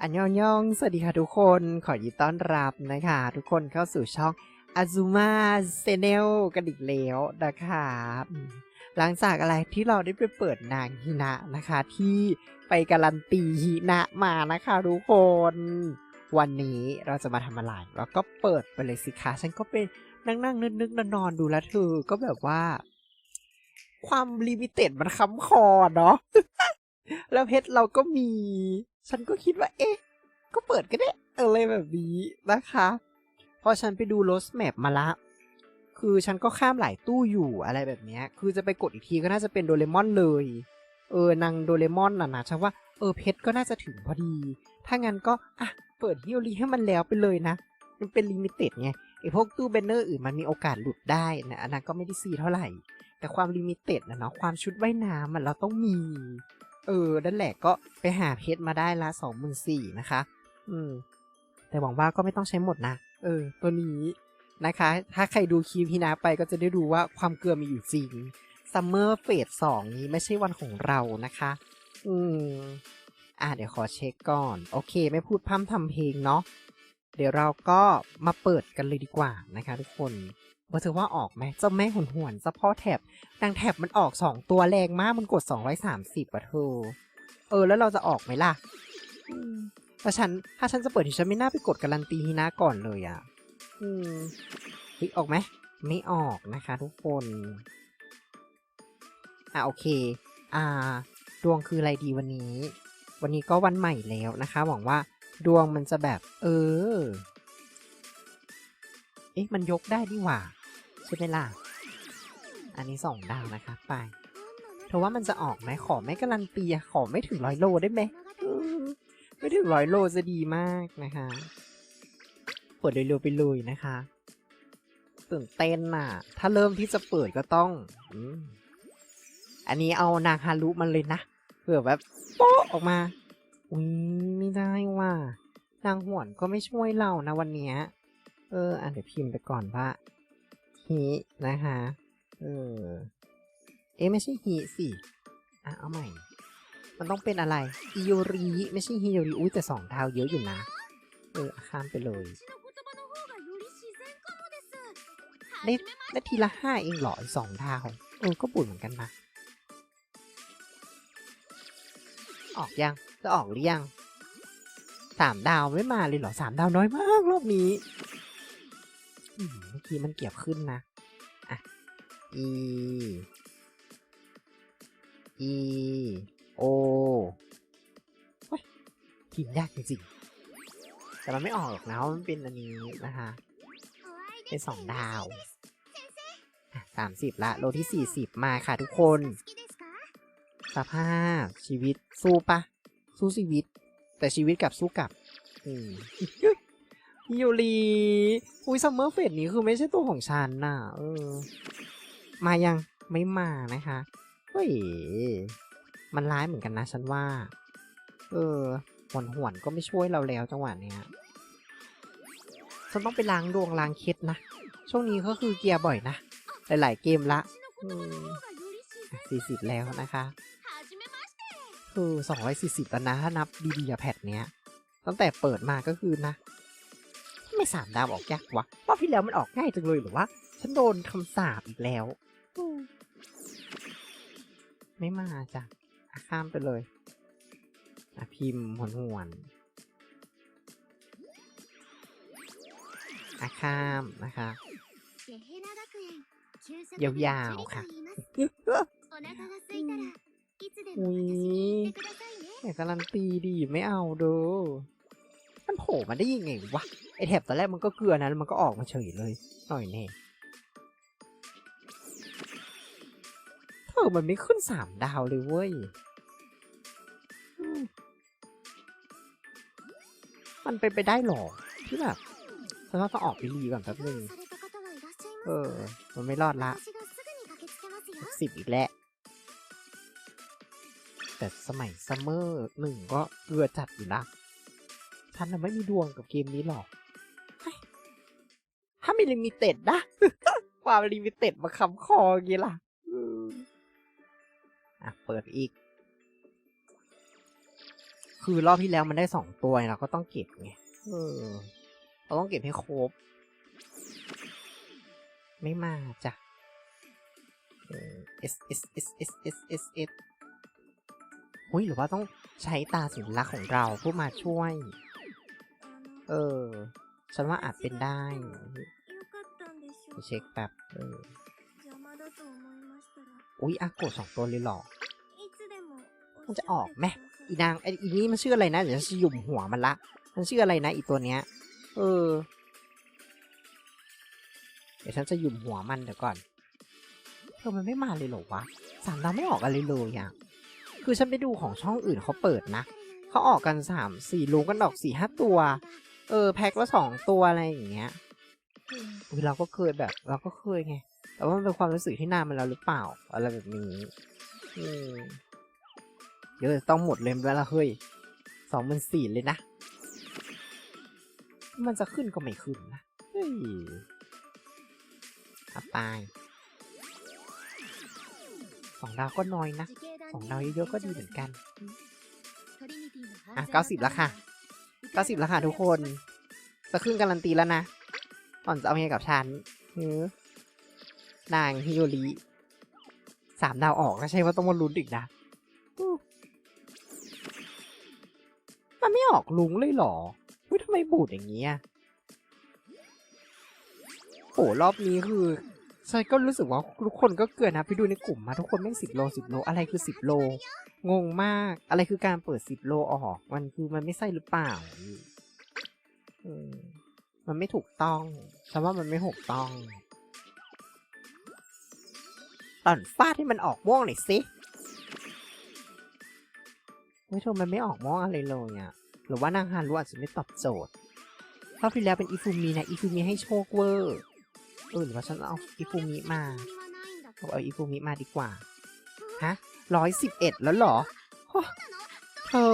อันยองยอง สวัสดีค่ะทุกคน ขอยินต้อนรับนะคะ ทุกคนเข้าสู่ช่อง Azuma c h a n n e l กันอีกแล้วนะครับหลังจากอะไรที่เราได้ไปเปิดนางฮินะนะคะ ที่ไปการันตีฮินะมานะคะทุกคน วันนี้เราจะมาทำอะไรแล้วก็เปิดไปเลยสิคะฉันก็เป็นนั่งนั่งนึกนึกนอนนอนๆดูแล้วเธอก็แบบว่า ความลิมิเต็ดมันค้ำคอเนาะแล้วเพชรเราก็มี ฉันก็คิดว่าเอ๊ะ ก็เปิดก็ได้อะไรแบบนี้นะคะพอฉันไปดูโรสแมปมาละ คือฉันก็ข้ามหลายตู้อยู่อะไรแบบนี้คือจะไปกดอีกทีก็น่าจะเป็นโดเรมอนเลย เออนางโดเรมอนน่ะนะฉันว่าเออเพชรก็น่าจะถึงพอดี ถ้างั้นก็อะเปิดฮิโอรีให้มันแล้วไปเลยนะ มันเป็นลิมิเต็ดไงไอพวกตู้เบนเนอร์อื่นมันมีโอกาสหลุดได้นะอันนั้นก็ไม่ได้ซีเท่าไหร่ แต่ความลิมิเต็ดนะเนาะความชุดว่ายน้ำมันเราต้องมี เออนั่นแหละก็ไปหาเพชรมาได้ละสองหมื่นสี่นะคะ อืม แต่หวังว่าก็ไม่ต้องใช้หมดนะ เออ ตัวนี้นะคะ ถ้าใครดูคลิปพี่นาไปก็จะได้รู้ว่าความเกลือมีอยู่จริงซัมเมอร์เฟสสองนี้ไม่ใช่วันของเรานะคะ อืม อะเดี๋ยวขอเช็คก่อน โอเค ไม่พูดพร่ำทำเพลงเนาะเดี๋ยวเราก็มาเปิดกันเลยดีกว่านะคะทุกคน ว่าเธอว่าออกไหมเจ้าแม่หวนหวนๆเจ้าพ่อแท็บนางแท็บมันออกสองตัวแรงมากมันกดสองร้อยสามสิบอะเธอ เออ แล้วเราจะออกไหมล่ะอืมถ้าฉันถ้าฉันจะเปิดที่ฉันไม่น่าไปกดการันตีฮีนะก่อนเลยอะอืมเฮ้ยออกไหมไม่ออกนะคะ ทุกคน อะโอเค อ่า ดวงคืออะไรดีวันนี้ วันนี้ก็วันใหม่แล้วนะคะ หวังว่าดวงมันจะแบบ เออ เอ๊ะ มันยกได้นี่หว่า ใช่ไหมล่ะ อันนี้สองดาวนะคะ ไป เธอว่ามันจะออกไหมขอไม่การันตีขอไม่ถึงร้อยโลได้ไหมไม่ถึงร้อยโลจะดีมากนะคะเปิดเร็วๆไปเลยนะคะตื่นเต้นน่ะ ถ้าเริ่มที่จะเปิดก็ต้องอ,อันนี้เอานางฮารุมันเลยนะเผื่อแบบโป๊ะออกมา อุ้ยไม่ได้ว่ะนางหวนก็ไม่ช่วยเรานะวันเนี้ย เอออะเดี๋ยวพิมพ์ไปก่อนว่า ฮีนะคะเออเอ๊ะไม่ใช่ฮีสิอะเอาใหม่ มันต้องเป็นอะไรอิโยริไม่ใช่ฮิโยริอุ้ยแต่สองดาวเยอะอยู่นะ เออข้ามไปเลย ได้ได้ทีละห้าเองเหรออีกสองดาวเออก็บุญเหมือนกันนะออกยังจะออกหรือยังสามดาวไม่มาเลยเหรอสามดาวน้อยมากรอบนี้ กี้มันเกียบขึ้นนะ อะ e e o เฮ้ยพิมพ์ยากจริงๆ แต่มันไม่ออกหรอกนะเพราะมันเป็นอันนี้นะคะ เป็นสองดาวสามสิบละ โลที่สี่สิบมาค่ะทุกคน สภาพชีวิตสู้ปะ สู้ชีวิต แต่ชีวิตกับสู้กับ อืม ฮิโยรีอุ้ยซัมเมอร์เฟสนี้คือไม่ใช่ตัวของฉันน่ะ เออ มายังไม่มานะคะ เฮ้ย มันร้ายเหมือนกันนะฉันว่า เออหวนหวนก็ไม่ช่วยเราแล้วจังหวะเนี้ย ฉันต้องไปล้างดวงล้างเคล็ดนะ ช่วงนี้ก็คือเกียร์บ่อยนะ หลาย ๆ เกมละสี่สิบแล้วนะคะ คือสองร้อยสี่สิบแล้วนะ ถ้านับดีๆแพทเนี้ย ตั้งแต่เปิดมาก็คือนะ ไม่สามดาวออกยากวะรอบที่แล้วมันออกง่ายจังเลยหรือว่าฉันโดนคำสาปอีกแล้วอืมไม่มาจ้ะอะข้ามไปเลยอะพิมพ์หวนหวนๆอะข้ามนะคะยาวๆค่ะอุ้ยแต่การันตีดีไม่เอาเด้อ มันโผล่มาได้ยังไงวะ ไอแถบตอนแรกมันก็เกลือนะแล้วมันก็ออกมาเฉยเลย หน่อยแน่เธอมันไม่ขึ้นสามดาวเลยเว้ย มันเป็นไปได้หรอที่แบบฉันว่าต้องออกไปรีก่อนแป๊บนึง เออ มันไม่รอดละสิบอีกแล้วแต่สมัยซัมเมอร์หนึ่งก็เกลือจัดอยู่นะ ฉันน่ะไม่มีดวงกับเกมนี้หรอกเฮ้ยถ้ามีลิมิเต็ดนะความลิมิเต็ดมาคำคออย่างงี้ล่ะอืมอะ เปิดอีก คือรอบที่แล้วมันได้สองตัวไงเราก็ต้องเก็บไงเออเราต้องเก็บให้ครบ ไม่มาจ้ะเออ S S S S S S S หุ้ยหรือว่าต้องใช้ตาสัญลักษณ์ของเราเพื่อมาช่วย เออ ฉันว่าอาจเป็นได้เช็คแบบเอออุ๊ยอากดสองตัวเลยหรอ มันจะออกไหมอีนางไออีนี้มันชื่ออะไรนะ เดี๋ยวฉันจะหยุ่มหัวมันละ มันชื่ออะไรนะ อีตัวเนี้ย เออ เดี๋ยวฉันจะหยุ่มหัวมันเดี๋ยวก่อนเธอมันไม่มาเลยหรอวะ สามดาวไม่ออกอะไรเลยอะ คือฉันไปดูของช่องอื่นเขาเปิดนะ เขาออกกันสามสี่ลูกกันออกสี่ห้าตัว เออแพ็คละสองตัวอะไรอย่างเงี้ยอุ๊ยเราก็เคยแบบ เราก็เคยไง แต่ว่ามันเป็นความรู้สึกที่นานมาแล้วหรือเปล่า อะไรแบบนี้อืมเดี๋ยวจะต้องหมดเลยแล้วละเฮ้ยสองหมื่นสี่เลยนะ มันจะขึ้นก็ไม่ขึ้นนะเฮ้ยอะไปสองดาวก็น้อยนะสองดาวเยอะๆก็ดีเหมือนกัน อะอะเก้าสิบ90แล้แล้ววค่ะค่ะเก้าสิบแล้วค่ะทุกคนจะขึ้นการันตีแล้วนะก่อนจะเอาไงกับฉันหือนางฮิโยริสามดาวออกก็ใช่ว่าต้องมาลุ้นอีกนะ มันไม่ออกลุงเลยเหรอเฮ้ยทำไมบูดอย่างนี้อะโอ้รอบนี้คือ ฉันก็รู้สึกว่าทุกคนก็เกินนะไปดูในกลุ่มมาทุกคนแม่สิบโลสิบโลอะไรคือสิบโล งงมากอะไรคือการเปิดสิบโลออกมันคือมันไม่ใช่หรือเปล่าออมันไม่ถูกต้องฉันว่ามันไม่ถูกต้องตอนฟาดให้มันออกม่วงหน่อยสิไม่ทำมันไม่ออกม่วงอะไรเลยอะหรือว่านางฮารุอาจจะไม่ตอบโจทย์รอบที่แล้วเป็นอีฟูมินะอีฟูมิให้โชคเวอร์ เออหรือว่าฉันเอาอีฟูมิมาเอาเอาอีฟูมิมาดีกว่า ฮะร้อยสิบเอ็ดแล้วเหรอโอ้เธอ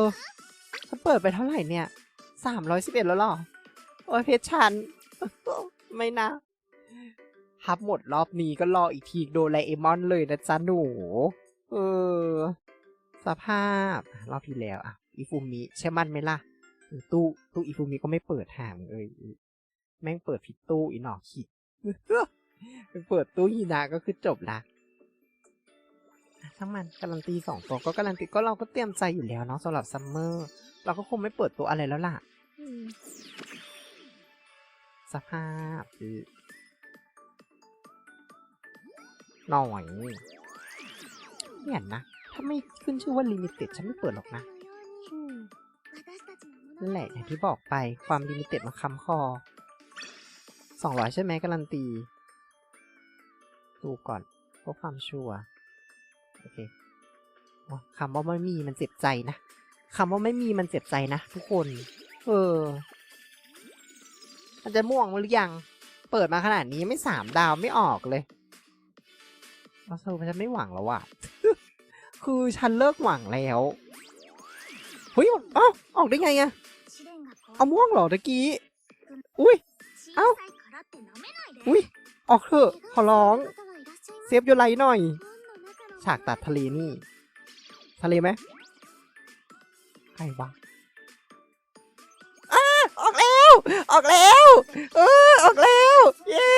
ฉันเปิดไปเท่าไหร่เนี่ยสามร้อยสิบเอ็ดแล้วเหรอ โอ้ยเพชรฉัน ไม่นะพับหมดรอบนี้ก็รออีกทีโดไลเอมอนเลยนะจ๊ะหนู เออ สภาพ รอบที่แล้วอะอีฟูมิใช่มันไหมล่ะ ตู้ตู้อีฟูมิก็ไม่เปิดหามเลย แม่งเปิดผิดตู้อีหนอขิด เปิดตู้ฮีนาก็คือจบละอะช่างมันการันตีสองตัวก็การันตีก็เราก็เตรียมใจอยู่แล้วเนาะสำหรับซัมเมอร์เราก็คงไม่เปิดตัวอะไรแล้วล่ะสภาพคือหน่อยเนี่ยนะ ถ้าไม่ขึ้นชื่อว่าลิมิเต็ดฉันไม่เปิดหรอกนะนั่นแหละอย่างที่บอกไปความลิมิเต็ดมาค้ำคอ สองร้อยใช่ไหมการันตี ดูก่อนเพื่อความชัวร์โอเคคำว่าไม่มีมันเจ็บใจนะคำว่าไม่มีมันเจ็บใจนะทุกคน เออ มันจะม่วงหรือยัง เปิดมาขนาดนี้ไม่สามดาวไม่ออกเลยเราเซอร์ฉันไม่หวังแล้วอะคือฉันเลิกหวังแล้วเฮ้ยเอ้าออกได้ไงอะเอาม่วงเหรอตะกี้ อุ้ย เอ้า อุ้ยออกเถอะขอร้อง เซฟโยไลหน่อย ฉากตัดทะเลนี่ ทะเลไหมใครวะอ้าออกแล้ว ออกแล้ว เออ ออกแล้ว เย้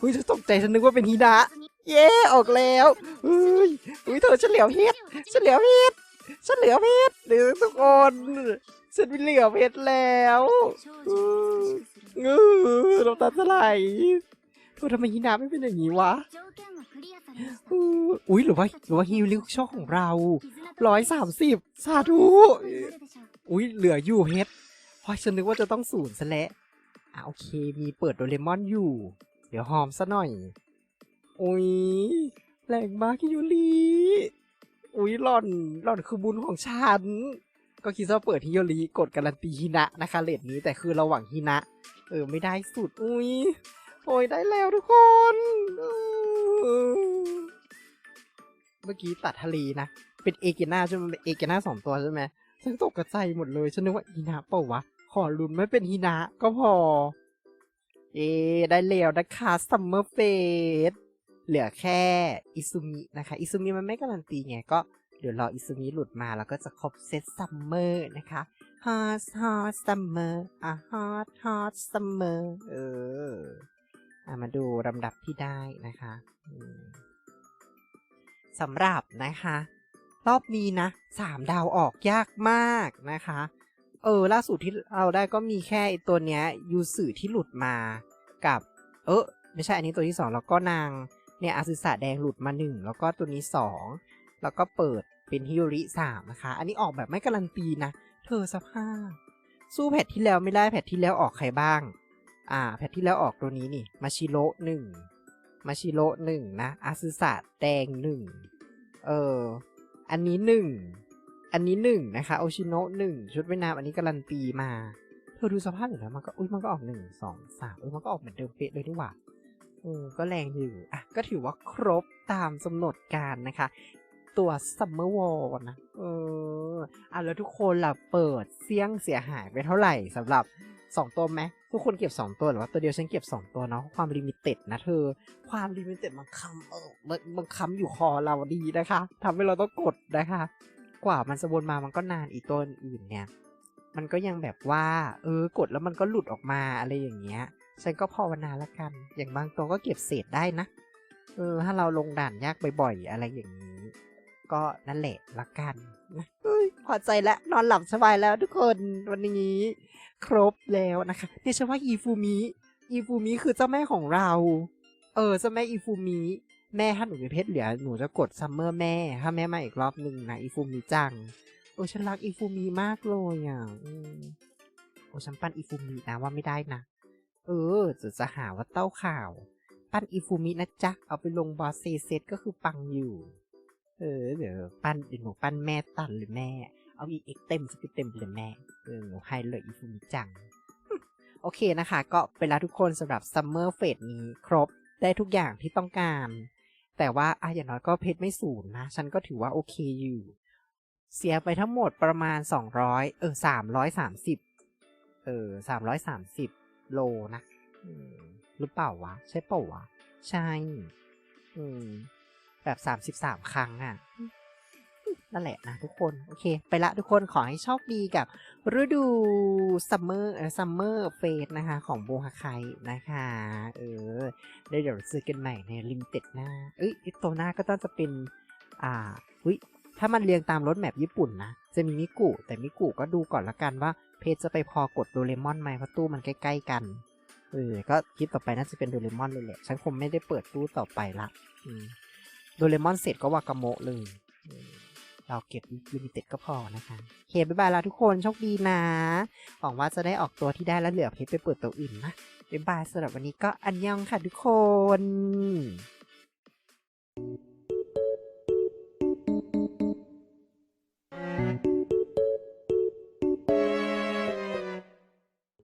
อุ้ยฉันตกใจฉันนึกว่าเป็นฮีดะเย้ออกแล้วอุ้ยอุ้ยเธอฉันเหลียวเพชรฉันเหลียวเพชรฉันเหลียวเพชรเดี๋ยวทุกคน ฉันเป็นเหลียวเพชรแล้วเออน้ำตาจะไหลเธอทำไมฮีนาไม่เป็นอย่างนี้วะ อุ้ยหรือว่าหรือว่าฮิวลิวช่องของเราร้อยสามสิบสาธุ อุ้ยเหลืออยู่เพชรเพราะฉันนึกว่าจะต้องศูนย์ซะแล้วอะโอเค มีเปิดโดเรมอนอยู่ เดี๋ยวหอมซะหน่อย อุ้ยแรงมากคิยูรีอุ้ยหล่อนหล่อนคือบุญของฉัน ก็คิดว่าเปิดฮิโยริกดการันตีฮินะนะคะเลทนี้แต่คือเราหวังฮินะ เออไม่ได้สุด อุ้ยโอ้ยได้แล้วทุกคน เมื่อกี้ตัดทะเลนะ เป็นเอเกนาใช่ไหมเป็นเอเกนาสองตัวใช่ไหมฉันตกกระใจหมดเลย ฉันนึกว่าฮินะเปล่าวะ ขอลุ้นไม่เป็นฮินะก็พอ เอได้แล้วนะคะซัมเมอร์เฟสเหลือแค่อิซุมินะคะ อิซุมิมันไม่การันตีไงก็ ดี๋ยวรออิซุมิหลุดมาแล้วก็จะครบเซตซัมเมอร์นะคะ hot hot summer อะ hot hot summer เอออะมาดูลำดับที่ได้นะคะสำหรับนะคะ รอบนี้นะสามดาวออกยากมากนะคะ เออ ล่าสุดที่เราได้ก็มีแค่ตัวเนี้ยยูสื่อที่หลุดมากับ เออไม่ใช่อันนี้ตัวที่สองแล้วก็นางเนี่ยอาซึสะแดงหลุดมาหนึ่งแล้วก็ตัวนี้สองแล้วก็เปิด เป็นฮิโยริสามนะคะ อันนี้ออกแบบไม่การันตีนะ เธอสภาพ สู้แพทที่แล้วไม่ได้แพทที่แล้วออกใครบ้าง อ่า แพทที่แล้วออกตัวนี้นี่ มาชิโร่หนึ่งมาชิโร่หนึ่งนะ อาซึสะแดงหนึ่งเออ อันนี้หนึ่ง อันนี้หนึ่งนะคะ โอชิโนะหนึ่งชุดว่ายน้ำอันนี้การันตีมา เธอดูสภาพอยู่แล้วมันก็ อุ้ยมันก็ออกหนึ่งสองสามอุ้ยมันก็ออกเหมือนเดิมเป๊ะเลยนี่หว่าเออก็แรงอยู่ อะ ก็ถือว่าครบตามกำหนดการนะคะ ตัวซัมเมอร์วอลนะ เอออะแล้วทุกคนล่ะเปิดเสี่ยงเสียหายไปเท่าไหร่สำหรับสองตัวไหมทุกคนเก็บสองตัวหรือว่าตัวเดียวฉันเก็บสองตัวเนาะความลิมิเต็ดนะเธอ ความลิมิเต็ดมันคำเออมันมันคำอยู่คอเราดีนะคะทำให้เราต้องกดนะคะ กว่ามันจะวนมามันก็นานอีกตัวอื่นเนี่ย มันก็ยังแบบว่า เออกดแล้วมันก็หลุดออกมาอะไรอย่างเงี้ยฉันก็ภาวนาละกัน อย่างบางตัวก็เก็บเศษได้นะ เออ ถ้าเราลงด่านยากบ่อยๆ อะไรอย่างนี้ ก็นั่นแหละละกันพอใจแล้วนอนหลับสบายแล้วทุกคนวันนี้ ครบแล้วนะคะเนี่ยฉันว่าอีฟูมิอีฟูมิคือเจ้าแม่ของเรา เออเจ้าแม่อีฟูมิแม่ถ้าหนูมีเพชรเหลือหนูจะกดซัมเมอร์แม่ ถ้าแม่มาอีกรอบหนึ่งนะอีฟูมิจังโอ้ฉันรักอีฟูมิมากเลยอะอืมโอ้ฉันปั้นอีฟูมินะว่าไม่ได้นะเออจะจะหาว่าเต้าข่าว ปั้นอีฟูมินะจ๊ะเอาไปลงบอสเซเซตก็คือปังอยู่ เออเดี๋ยวปั้นเดี๋ยวหนูปั้นแม่ตันหรือแม่ เอาอีเอ็กเต็มสกิเต็มเลยแม่เออหนูให้เลยอีฟูมิจัง โอเคนะคะ ก็เป็นแล้วทุกคนสำหรับซัมเมอร์เฟสนี้ครบได้ทุกอย่างที่ต้องการ แต่ว่าอะอย่างน้อยก็เพชรไม่สูญนะ ฉันก็ถือว่าโอเคอยู่ เสียไปทั้งหมดประมาณสองร้อยเออสามร้อยสามสิบเออสามร้อยสามสิบโลนะหรือเปล่าวะ ใช่เปล่าวะ ใช่ อืม แบบสามสิบสามครั้งอะนั่นแหละนะทุกคน โอเค ไปละทุกคนขอให้โชคดีกับฤดูซัมเมอร์ซัมเมอร์เฟสนะคะ ของโบฮาไคนะคะ เออได้วเดี๋ยวเจอกันใหม่ในลิมเต็ดหน้า เอ้ยตัวหน้าก็ต้องจะเป็น อ่าอุ้ยถ้ามันเรียงตามรถแมพญี่ปุ่นนะ จะมีมิกุ แต่มิกุก็ดูก่อนละกันว่า เพจจะไปพอกดโดเรมอนไหมเพราะตู้มันใกล้ ๆ กัน เออ ก็คลิปต่อไปน่าจะเป็นโดเรมอนเลยแหละ ฉันคงไม่ได้เปิดตู้ต่อไปละ อืม โดเรมอนเสร็จก็วากาโมะเลย เราเก็บลิมิเต็ดก็พอนะคะเคบายบายแล้วทุกคนโชคดีนะ หวังว่าจะได้ออกตัวที่ได้แล้วเหลือเพชรไปเปิดตัวอื่นนะบายบายสำหรับวันนี้ก็อันยองค่ะทุกคน